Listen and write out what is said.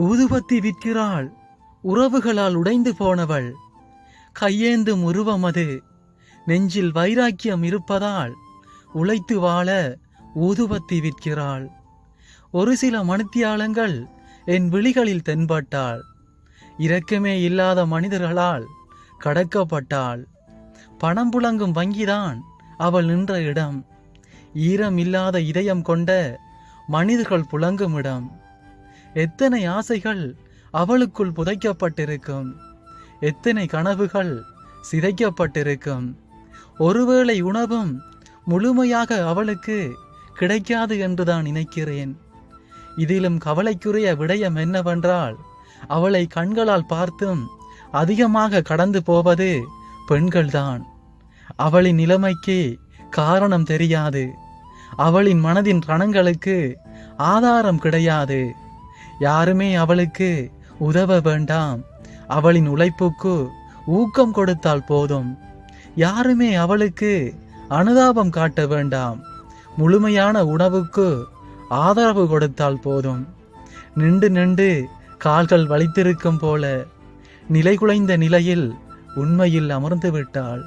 ஊதுபத்தி விற்கிறாள். உறவுகளால் உடைந்து போனவள். கையேந்தும் உருவம் அது. நெஞ்சில் வைராக்கியம் இருப்பதால் உழைத்து வாழ ஊதுபத்தி விற்கிறாள். ஒரு சில மணித்தியாலங்கள் என் விழிகளில் தென்பட்டாள். இரக்கமே இல்லாத மனிதர்களால் கடக்கப்பட்டாள். பணம் புழங்கும் வங்கிதான் அவள் நின்ற இடம். ஈரம் இல்லாத இதயம் கொண்ட மனிதர்கள் புழங்கும் இடம். எத்தனை ஆசைகள் அவளுக்குள் புதைக்கப்பட்டிருக்கும்? எத்தனை கனவுகள் சிதைக்கப்பட்டிருக்கும்? ஒருவேளை உணவும் முழுமையாக அவளுக்கு கிடைக்காது என்றுதான் நினைக்கிறேன். இதிலும் கவலைக்குரிய விடயம் என்னவென்றால் அவளை கண்களால் பார்த்தும் அதிகமாக கடந்து போவது பெண்கள்தான். அவளின் நிலைமைக்கு காரணம் தெரியாது. அவளின் மனதின் ரணங்களுக்கு ஆதாரம் கிடையாது. யாருமே அவளுக்கு உதவ வேண்டாம். அவளின் உழைப்புக்கு ஊக்கம் கொடுத்தால் போதும். யாருமே அவளுக்கு அனுதாபம் காட்ட வேண்டாம். முழுமையான உணவுக்கு ஆதரவு கொடுத்தால் போதும். நின்று நின்று கால்கள் வலித்திருக்கும் போல நிலைகுலைந்த நிலையில் உண்மையில் அமர்ந்து விட்டாள்.